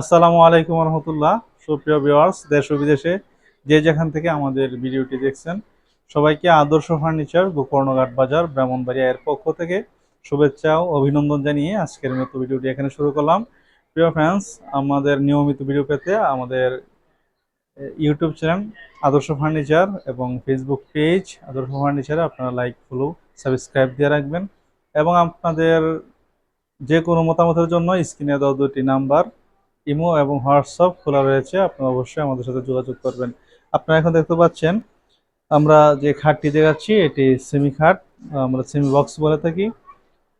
আসসালামু আলাইকুম রহমতুল্লাহ। সুপ্রিয় ভিউয়ার্স, দেশ ও বিদেশে যে যেখান থেকে আমাদের ভিডিওটি দেখছেন, সবাইকে আদর্শ ফার্নিচার, গোকর্ণঘাট বাজার, ব্রাহ্মণবাড়িয়া এর পক্ষ থেকে শুভেচ্ছা ও অভিনন্দন জানিয়ে আজকের মতো ভিডিওটি এখানে শুরু করলাম। প্রিয় ফ্যান্স আমাদের নিয়মিত ভিডিও পেতে আমাদের ইউটিউব চ্যানেল আদর্শ ফার্নিচার এবং ফেসবুক পেজ আদর্শ ফার্নিচারে আপনারা লাইক ফলো সাবস্ক্রাইব দিয়ে রাখবেন এবং আপনাদের যে কোনো মতামতের জন্য স্ক্রিনে দেওয়া দুটি নাম্বার ইমো এবং হোয়াটসঅ্যাপ খোলা রয়েছে, আপনারা অবশ্যই আমাদের সাথে যোগাযোগ করবেন। আপনারা এখন দেখতে পাচ্ছেন, আমরা যে খাটটি দেখাচ্ছি এটি সেমি খাট, আমরা সেমি বক্স বলে থাকি।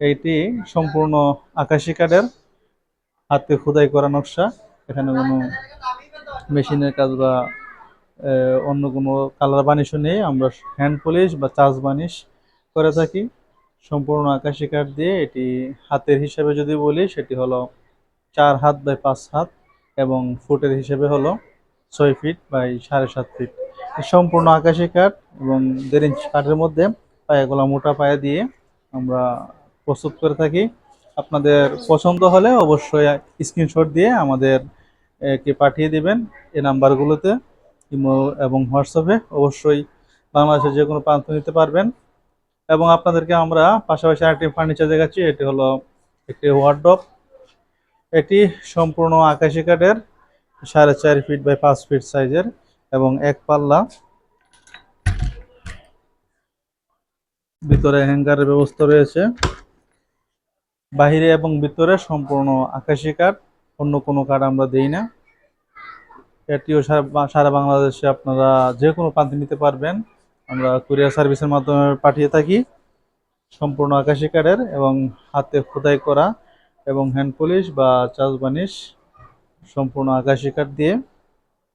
এইটি সম্পূর্ণ আকাশি কাঠের হাতে খোদাই করা নকশা। এখানে কোনো মেশিনের কাজ বা অন্য কোনো কালার বানিশও নেই। আমরা হ্যান্ড পলিশ বা চার্জ বানিশ করে থাকি। সম্পূর্ণ আকাশি কাঠ দিয়ে এটি হাতের হিসাবে যদি বলি, সেটি হলো চার হাত বাই পাঁচ হাত এবং ফুটের হিসেবে হলো ছয় ফিট বাই সাড়ে সাত ফিট। সম্পূর্ণ আকাশি কাঠ এবং দেড় ইঞ্চি কাঠের মধ্যে পায়াগুলো মোটা পায়া দিয়ে আমরা প্রস্তুত করে থাকি। আপনাদের পছন্দ হলে অবশ্যই স্ক্রিনশট দিয়ে আমাদের এ, কে পাঠিয়ে দিবেন। এই নাম্বারগুলোতে ইমো এবং হোয়াটসঅ্যাপে অবশ্যই বাংলাদেশের যে কোনো প্রান্ত নিতে পারবেন। এবং আপনাদেরকে আমরা পাশাপাশি আরেকটি ফার্নিচার দেখাচ্ছি এটি হলো একটি ওয়ার্ড্রপ এটি সম্পূর্ণ আকাশি কাঠের, সাড়ে চার ফিট বাই পাঁচ ফিট সাইজের এবং এক পাল্লা। ভিতরে হ্যাঙ্গারের ব্যবস্থা রয়েছে। বাহিরে এবং ভিতরে সম্পূর্ণ আকাশি কাঠ, অন্য কোনো কাঠ আমরা দেই না। এটিও সারা বাংলাদেশে আপনারা যে কোনো প্রান্তে নিতে পারবেন। আমরা কুরিয়ার সার্ভিসের মাধ্যমে পাঠিয়ে থাকি। সম্পূর্ণ আকাশি কাঠের এবং হাতে খোদাই করা এবং হ্যান্ড পলিশ বা চাষ বানিশ সম্পূর্ণ আকাশি কাঠ দিয়ে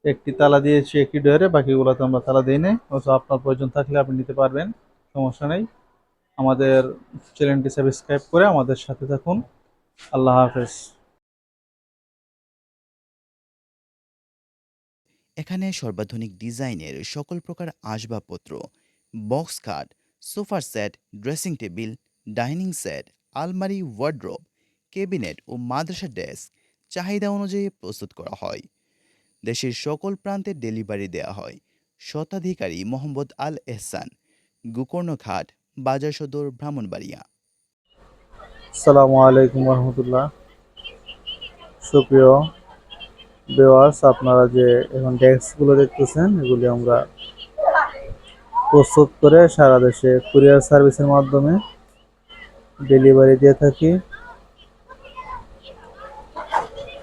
একটি তালা দিয়েছি একটি ডয়ারে, বাকিগুলোতে আমরা তালা দিই নাই। অথবা আপনার প্রয়োজন থাকলে আপনি নিতে পারবেন, সমস্যা নেই। আমাদের চ্যানেলটি সাবস্ক্রাইব করে আমাদের সাথে থাকুন। আল্লাহ হাফেজ। এখানে সর্বাধুনিক ডিজাইনের সকল প্রকার আসবাবপত্র, বক্স খাট সোফার set, dressing table, dining set, আলমারি ওয়ার্ড্রোব কেবিনেট ও মাদ্রাসা ডেস্ক চাহিদা অনুযায়ী প্রস্তুত করা হয়। দেশের সকল প্রান্তে ডেলিভারি দেওয়া হয়। শতাধিকারী মোহাম্মদ আল এহসান, গুকর্ণঘাট, বাজার সদর, ব্রাহ্মণবাড়িয়া। আসসালামু আলাইকুম রহমতুল্লাহ। সুপ্রিয় ভিউয়ার্স, আপনারা যে এখন ডেস্কগুলো দেখতেছেন, এগুলি আমরা প্রস্তুত করে সারা দেশে কুরিয়ার সার্ভিসের মাধ্যমে ডেলিভারি দিয়ে থাকি।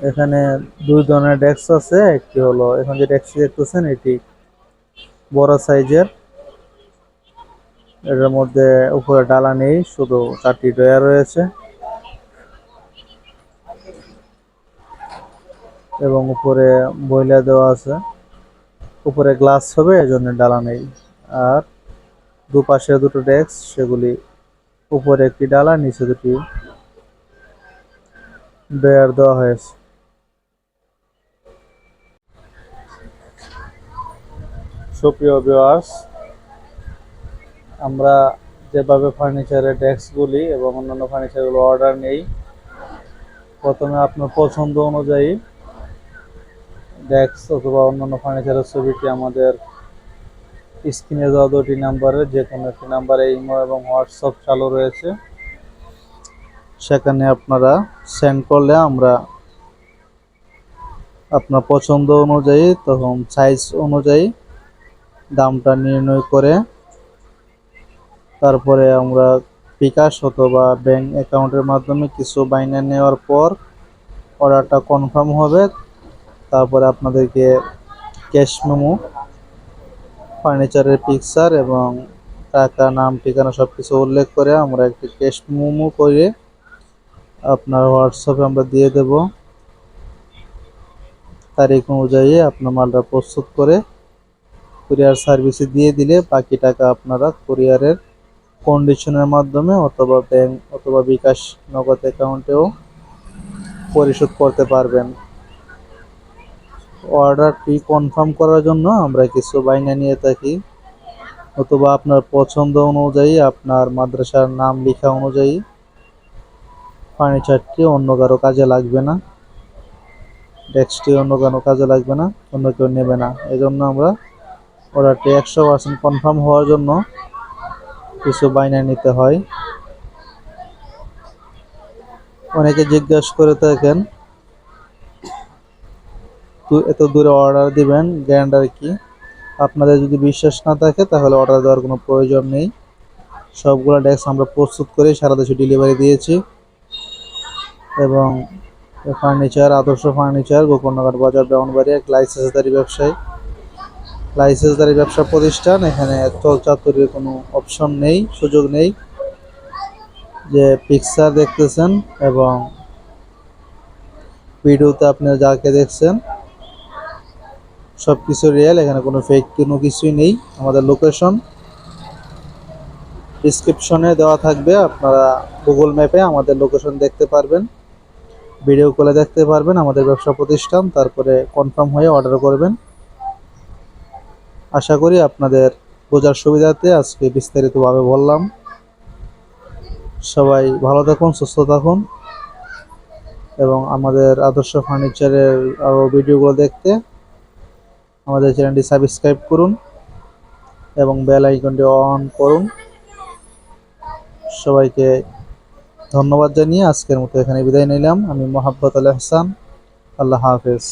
এখানে দুই ধরনের ডেস্ক আছে, একটি হলো এখন যে ডেস্কটি দেখতেছেন, এটি বড় সাইজের। এটার মধ্যে উপরে ডালা নেই, শুধু চারটি ডয়ার রয়েছে। এবং উপরে বইলা দেওয়া আছে। উপরে গ্লাস হবে, এজন্য ডালা নেই। আর দুপাশে দুটো ডেস্ক, সেগুলি উপরে একটি ডালা, নিচে দুটি ডয়ার দেওয়া হয়েছে। সুপ্রিয় ভিউয়ার্স আমরা যেভাবে ফার্নিচারের ডেস্কগুলি এবং অন্যান্য ফার্নিচারগুলো অর্ডার নেই, প্রথমে আপনার পছন্দ অনুযায়ী ডেস্ক অথবা অন্যান্য ফার্নিচারের ছবিটি আমাদের স্ক্রিনে দেওয়া দুটি নাম্বারে যে কোনো একটি নাম্বারে ইমো এবং হোয়াটসঅ্যাপ চালু রয়েছে। সেখানে আপনারা সেন্ড করলে আমরা আপনার পছন্দ অনুযায়ী, তখন সাইজ অনুযায়ী দামটা নির্ণয় করে তারপরে আমরা বিকাশ অথবা ব্যাংক অ্যাকাউন্টের মাধ্যমে কিছু বাইনা নেওয়ার পর অর্ডারটা কনফার্ম হবে। তারপরে আপনাদেরকে ক্যাশ মেমো ফার্নিচারের পিকচার এবং টাকা, নাম, ঠিকানা সব কিছু উল্লেখ করে আমরা একটি ক্যাশ মেমো করে আপনার হোয়াটসঅ্যাপে আমরা দিয়ে দেব। তারিখ অনুযায়ী আপনার মালটা প্রস্তুত করে কুরিয়ার সার্ভিসে দিয়ে দিলে বাকি টাকা আপনারা কুরিয়ারের কন্ডিশনের মাধ্যমে অথবা ব্যাংক অথবা বিকাশ নগদ অ্যাকাউন্টেও পরিশোধ করতে পারবেন। অর্ডারটি কনফার্ম করার জন্য আমরা কিছু বাইনা নিয়ে থাকি। অথবা আপনার পছন্দ অনুযায়ী আপনার মাদ্রাসার নাম লেখা অনুযায়ী ফার্নিচারটি অন্য কারও কাজে লাগবে না। ডেস্কটি অন্য কোনো কাজে লাগবে না, অন্য কেউ নেবে না। এই জন্য আমরা অর্ডারটি একশো পার্সেন্ট কনফার্ম হওয়ার জন্য কিছু বাইনা নিতে হয়। অনেকে জিজ্ঞাসা করে থাকেন এত দূরে অর্ডার দিবেন, গ্যারান্টার কি? আপনাদের যদি বিশ্বাস না থাকে, তাহলে অর্ডার দেওয়ার কোনো প্রয়োজন নেই। সবগুলো ডেস্ক আমরা প্রস্তুত করে সারা দেশে ডেলিভারি দিয়েছি। এবং ফার্নিচার, আদর্শ ফার্নিচার, গোকর্ণঘাট বাজার ব্রাউনবাড়ি এক লাইসেন্সদারি ব্যবসায়ী লাইসেন্সদারি ব্যবসা প্রতিষ্ঠান, এখানে চলচাতুরির কোনো অপশন নেই, সুযোগ নেই। যে পিকচার দেখতেছেন এবং ভিডিওতে আপনারা যাকে দেখছেন সব কিছু রিয়েল এখানে কোনো ফেক কোনো কিছুই নেই, আমাদের লোকেশন ডিসক্রিপশনে দেওয়া থাকবে, আপনারা গুগল ম্যাপে আমাদের লোকেশন দেখতে পারবেন ভিডিও কলে দেখতে পারবেন আমাদের ব্যবসা প্রতিষ্ঠান, তারপরে কনফার্ম হয়ে অর্ডার করবেন। আশা করি আপনাদের বোঝার সুবিধাতে আজকে বিস্তারিতভাবে বললাম। সবাই ভালো থাকুন, সুস্থ থাকুন এবং আমাদের আদর্শ ফার্নিচারের আরও ভিডিওগুলো দেখতে আমাদের চ্যানেলটি সাবস্ক্রাইব করুন এবং বেল আইকনটি অন করুন। সবাইকে ধন্যবাদ জানিয়ে আজকের মতো এখানে বিদায় নিলাম। আমি মোহাব্বত আল হাসান আল্লাহ হাফেজ।